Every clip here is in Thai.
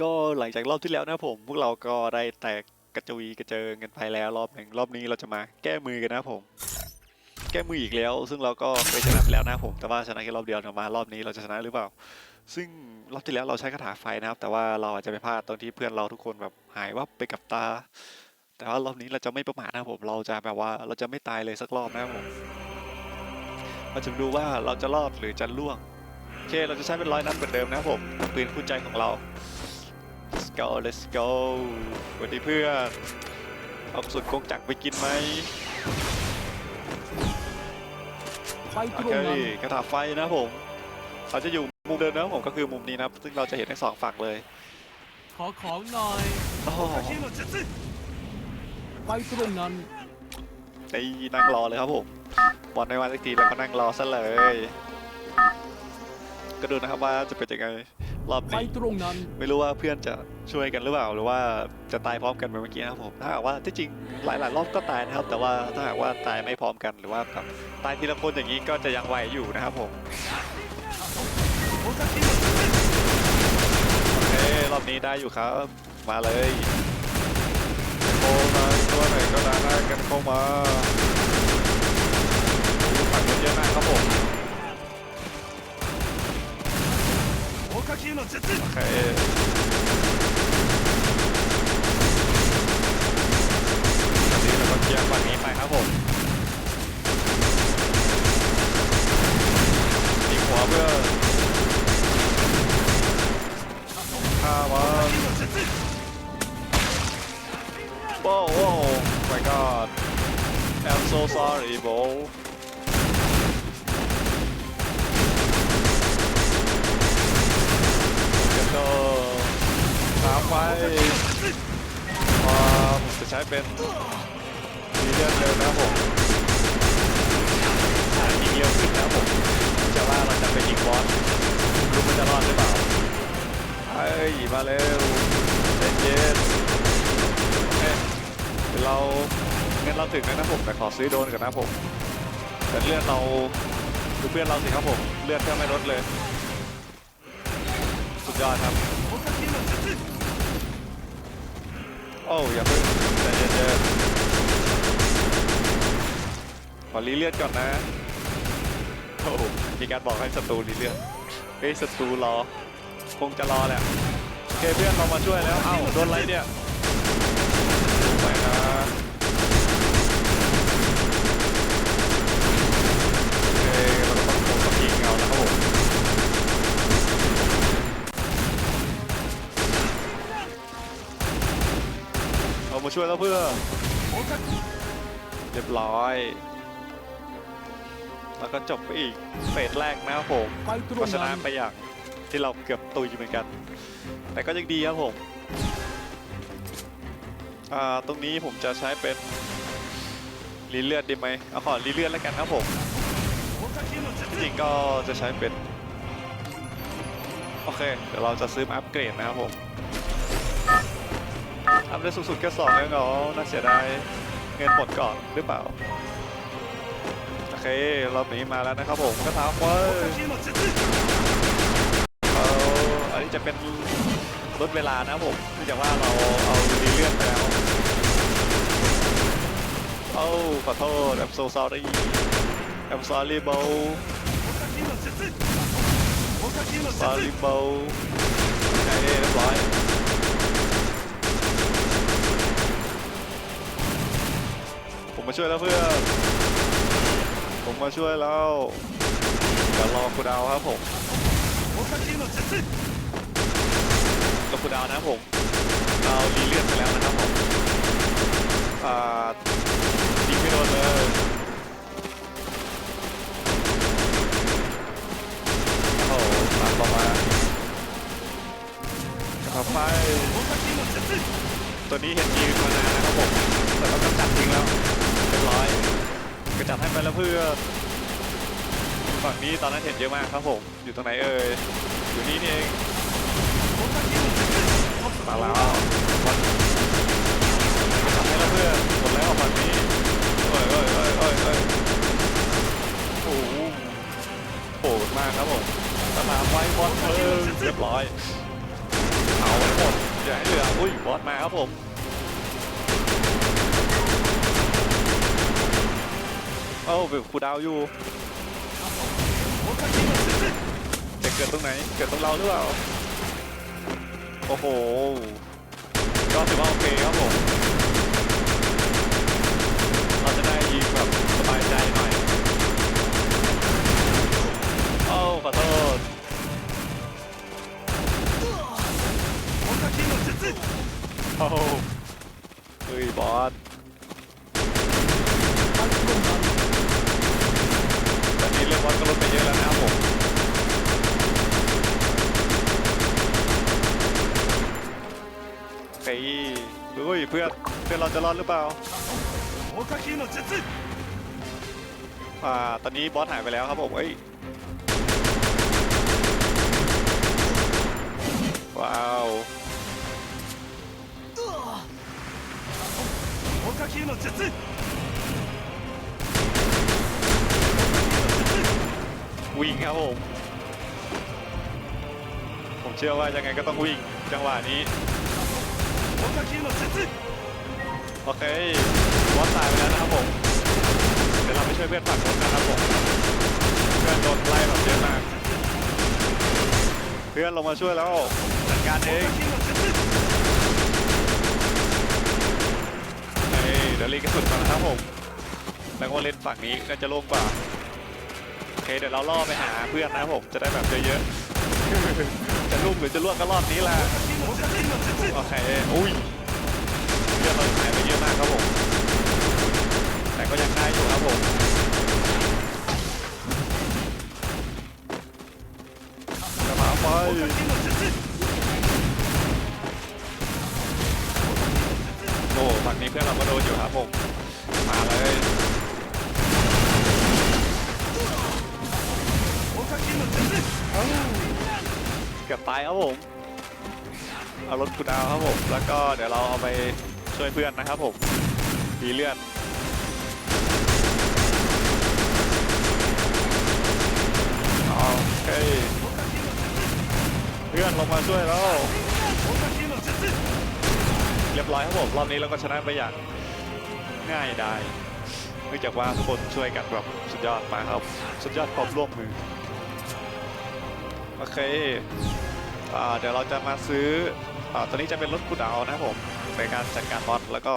ก็หลังจากรอบที่แล้วนะผม พวกเราก็ได้แตกกระจุยกระเจิงกันไปแล้วรอบหนึ่งรอบนี้เราจะมาแก้มือกันนะผม แก้มืออีกแล้ว ซึ่งเราก็เคยชนะไปแล้วนะผม แต่ว่าชนะแค่รอบเดียวนะมารอบนี้เราจะชนะหรือเปล่า ซึ่งรอบที่แล้วเราใช้คาถาไฟนะครับ แต่ว่าเราอาจจะไปพลาดตอนที่เพื่อนเราทุกคนแบบหายวับไปกับตา แต่ว่ารอบนี้เราจะไม่ประมาทนะผม เราจะแบบว่าเราจะไม่ตายเลยสักรอบนะผมเราจะดูว่าเราจะรอดหรือจะล่วงโอเคเราจะใช้เป็นร้อยนัดเหมือนเดิมนะผมปืนคู่ใจของเรา let's go let's go สวัสดีเพื่อนเอากระสุนกงจักรไปกินไหมไปโอตรเคงนั้นกระถาไฟนะครับผมเขาจะอยู่มุมเดิมนะครับผมก็คือมุมนี้นะครับ ซึ่งเราจะเห็นทั้งสองฝั่งเลยขอของหน่อยโอ้โหไปตรงนั้นไอ้นั่งรอเลยครับผมบอลไม่มาสักทีแล้วก็นั่งรอซะเลย ก็ดูนะครับว่าจะเป็นยังไง รอบไปนี้ตรงนั้น ไม่รู้ว่าเพื่อนจะช่วยกันหรือเปล่าหรือว่าจะตายพร้อมกันเหมือนเมื่อกี้นะครับผมถ้าหากว่าที่จริงหลาย ๆ รอบก็ตายนะครับ แต่ว่าถ้าหากว่าตายไม่พร้อมกันหรือว่าแบบตายทีละคนอย่างนี้ก็จะยังไหวอยู่นะครับผมโอเครอบนี้ได้อยู่ครับ มาเลยโอ้มาตัวไหนก็ได้ได้กันเข้ามาโอ้ฝั่งนู้นเยอะมากครับผม โอเคามไปอ่าผมจะใช้เป็นมีเลือดเร็วนะผมอ่ายิงเร็วขึ้นนะครับผมจะว่าเราจะไปยิงบอสรู้มันจะรอดหรือเปล่าเอ้ยมาเร็วเย็นเอ้ยเดี๋ยเราเงินเราถึงแล้วนะผมแต่ขอซื้อโดนก่อนนะผมแต่เลือดเราดูเพื่อนเราสิครับผมเลือดก็ไม่ลดเลยสุดยอดครับ อ้อย่าเพิ่งใจเย็นๆขอรีเลือดก่อนนะโอ้มีการบอกให้ศัตรูรีเลือดเฮ้ยศัตรูรอ คงจะรอแหละโอเคเพื่อนเรามาช่วยแล้ว เอ้าโดนไรเนี่ยไปนะโอเคเราต้องโดนกับยิงเอานะครับผม เรา มาช่วยแล้วเพื่อเรียบร้อย แล้วก็จบไปอีกเฟสแรกนะครับผมก็ชนะไปอย่างที่เราเกือบตุยเหมือนกัน แต่ก็ยังดีครับผมตรงนี้ผมจะใช้เป็นรีเลือดดีไหมเอาขอรีเลือดแล้วกันครับผมจริงก็จะใช้เป็น โอเค เดี๋ยวเราจะซื้อมาอัปเกรดนะครับผม อัพได้สูงสุดแค่สองเองเหรอน่าเสียดายเงินหมดก่อนหรือเปล่า โอเครอบนี้มาแล้วนะครับผมก็ถามว่าเอาอันนี้จะเป็นลดเวลานะผมเนื่องจากว่าเราเอาดีเลื่อนไปแล้วเอ้าขอโทษ I'm so sorry I'm sorry bro sorry bro โอเคเรียบร้อย ผมมาช่วยแล้วเพื่อน ผมมาช่วยแล้วอย่ารอคูดาวครับผมรอคูดาวนะผมเราดีเลือดไปแล้วนะครับผม เยอะมากครับผม อยู่ตรงไหนเอ่ย อยู่นี่นี่เองมาแล้ววันกระจับให้แล้วเพื่อนหมดแล้วฝั่งนี้เอ้ยเอ้ยเอ้ยเอ้ยเอ้ยโอ้โหโหดมากครับผมสนามไว้บอลเพิ่มเรียบร้อยเอาไว้หมดอย่าให้เหลืออุ้ยบอสมาครับผมเอ้าแบบคูดาวอยู่ จะเกิดตรงไหน เกิดตรงเราหรือเปล่า โอ้โห ก็ถือว่าโอเคครับผม เราจะได้ยิงแบบสบายใจหน่อยโอ้าขอโทษโอ้โหเฮ้ยบอส ตั้งรุ่นนั้น ตอนนี้เรื่อง บอสก็ลดไปเยอะแล้วนะครับผมเฮ้ยเฮ้ยเพื่อนเพื่อนเราจะรอดหรือเปล่าอ่าตอนนี้บอสหายไปแล้วครับผมเอ้ยว้าว วิ่งครับผม ผมเชื่อว่ายังไงก็ต้องวิ่งจังหวะนี้ โอเคบอสตายไปแล้วนะครับผม เดี๋ยวเราไปช่วยเพื่อนฝั่งนู้นนะครับผมเพื่อนโดนไล่แบบเยอะมาก เพื่อนลงมาช่วยแล้วจัดการเองเฮ้ยเดี๋ยวรีกระสุนก่อนนะครับผมแล้วก็เล่นฝั่งนี้ก็จะโล่งกว่า เคเดี๋ยวเราล่อไปหาเพื่อนนะครับผมจะได้แบบเยอะๆ จะลุ่มหรือจะล่วงก็รอบนี้แหละโอเคอุ้ยเพื่อนเราหายไปเยอะมากครับผม แต่ก็ยังได้อยู่ครับผมกระมาไปโอ้ฝั่งนี้เพื่อนเราก็โดนอยู่ครับผมมาเลย เกือบตายครับผม เอารถกูดาวครับผม แล้วก็เดี๋ยวเราเอาไปช่วยเพื่อนนะครับผมมีเลือดโอเคเพื่อนลงมาช่วยแล้วเรียบร้อยครับผมรอบนี้เราก็ชนะไปอย่างง่ายได้เนื่องจากว่าทุกคนช่วยกันแบบสุดยอดมากครับ สุดยอดความร่วมมือ โอเคอ่าเดี๋ยวเราจะมาซื้ออ่าตัวนี้จะเป็นรถกูดาวนะครับผมในการจัดการบอสแล้วก็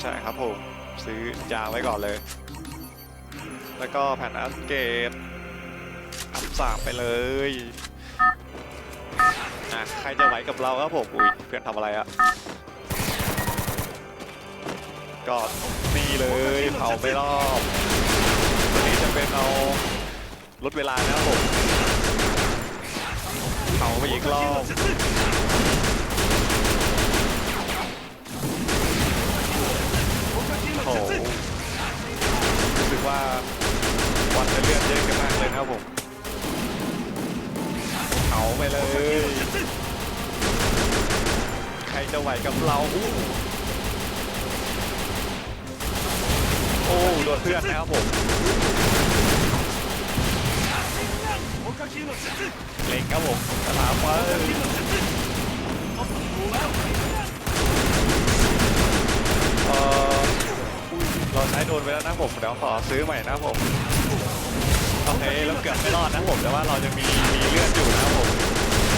ใช่ครับผมซื้อยาไว้ก่อนเลย แล้วก็แผ่นอัปเกรดอัพสามไปเลยอะใครจะไหวกับเราครับผมอุ้ยเพื่อนทำอะไรอะก็นี่เลยเผาไปรอบตัวนี้จะเป็นเอาลดเวลานะครับผม อีกรอบ โอ้โหรู้สึกว่าวันจะเลือดเยอะกันมากเลยนะครับผมเผาไปเลย ใครจะไหวกับเรา โอ้โดนเพื่อนนะครับผม นไปแล้วนะผมเดี๋ยวขอซื้อใหม่นะผมโอเคแล้วเกือบไม่รอดนะผมแต่ว่าเรายังมีมีเลือดอยู่นะผม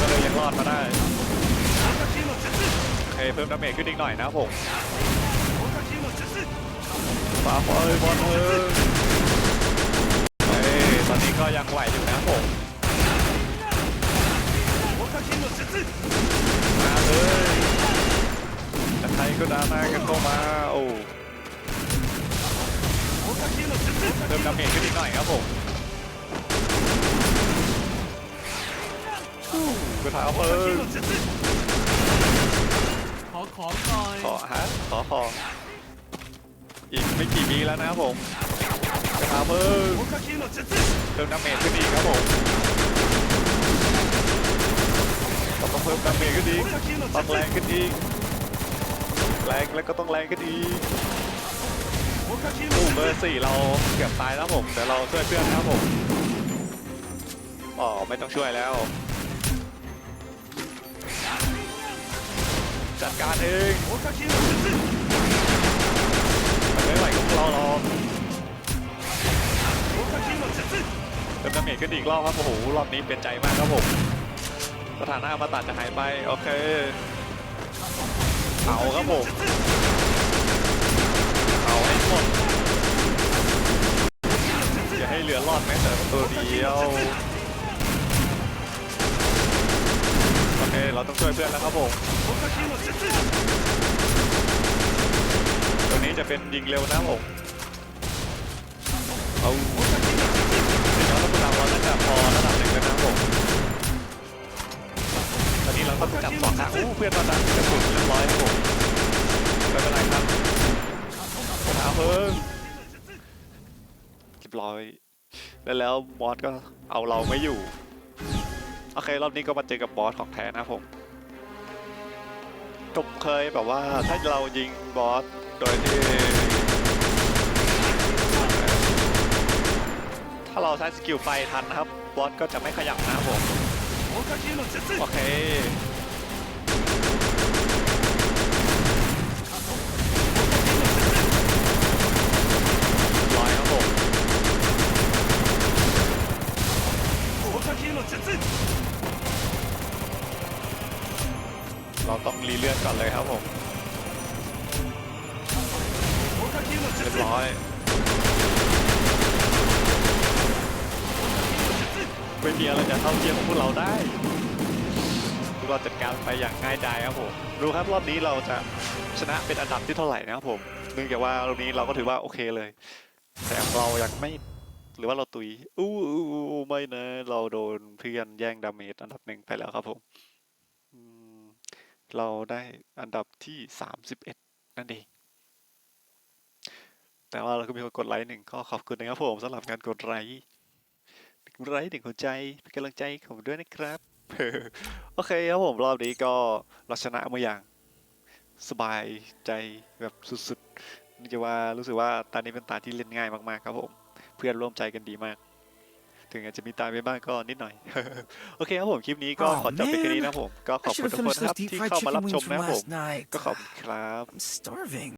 ก็เลยยังรอดมาได้โอเคเพิ่มดาเมจขึ้นอีกหน่อยนะผมฟ้าฟอยบอลเออเฮ้ยตอนนี้ก็ยังไหวอยู่นะผมมาเลยจะใครก็ดามากันก็มาโอ้ เพิ่มดาเมจขึ้นอีกหน่อยครับผมกระถาเพิ่มขอของหน่อยขอฮะขอของอีกไม่กี่วิแล้วนะครับผมกระถาเพิ่มเพิ่มดาเมจขึ้นอีกครับผมต้องเพิ่มดาเมจขึ้นอีกต้องแรงขึ้นอีกแรงแล้วก็ต้องแรงขึ้นอีก ตู้เบอร์สี่เราเกือบตายแล้วผมเดี๋ยวเราช่วยเพื่อนนะครับผมอ๋อไม่ต้องช่วยแล้ว จัดการเองมันไม่ไหวกับเราหรอกเติมดาเมจขึ้นอีกรอบครับโอ้โหรอบนี้เป็นใจมากครับผมสถานะอมตะจะหายไปโอเคเอาครับผม เอาให้หมดอย่าให้เหลือรอดแม้แต่ตัวเดียวโอเคเราต้องช่วยเพื่อนแล้วครับผมตัวนี้จะเป็นยิงเร็วนะผมเอาเดี๋ยวเราต้องเราน่าจะพอระดับหนึ่งแล้วนะผมตอนนี้เราต้องจับสองทางอู้เพื่อนมาดักกระสุนเรีย ร้อยแล้วแล้วบอสก็เอาเราไม่อยู่ โอเค รอบนี้ก็มาเจอกับบอสของแท้นะผมผมเคยแบบว่าถ้าเรายิงบอสโดยที่ ถ้าเราใช้สกิลไฟทันนะครับ บอสก็จะไม่ขยับนะผม โอเค ร้อยครับผม เรา ต้องรีเลือดก่อนเลยครับผมเรียบร้อยไม่มีอะไรจะเท่าเทียมพวกเราได้พวกเราจัดการไปอย่างง่ายดายครับผมดูครับรอบนี้เราจะชนะเป็นอันดับที่เท่าไหร่นะครับผมเนื่องจากว่ารอบนี้เราก็ถือว่าโอเคเลย แต่เรายังไม่หรือว่าเราตุยอู้อู้อู้ไม่นะ เราโดนเพื่อนแย่งดาเมจอันดับหนึ่งไปแล้วครับผม เราได้อันดับที่สามสิบเอ็ดนั่นเอง แต่ว่าเราก็มีคนกดไลค์หนึ่งก็ขอบคุณนะครับผมสำหรับการกดไลค์ไลค์หนึ่งหัวใจเป็นกำลังใจให้ผมด้วยนะครับ โอเคครับผมรอบนี้ก็เราชนะมาอย่างสบายใจแบบสุดๆนี่จะว่ารู้สึกว่าตานี้เป็นตาที่เล่นง่ายมากๆครับผม เพื่อนร่วมใจกันดีมาก ถึงอาจจะมีตายไปบ้างก็นิดหน่อย โอเคครับผมคลิปนี้ก็ Aw, ขอจบไปแค่นี้ man. นะครับผมก็ข I อบคุณ should have ทุกคน finished นะค those รับ deep ที่ fried เข้ามา chicken รับชม wings from นะครับผม last night. ก็ขอบคุณครับ I'm starving.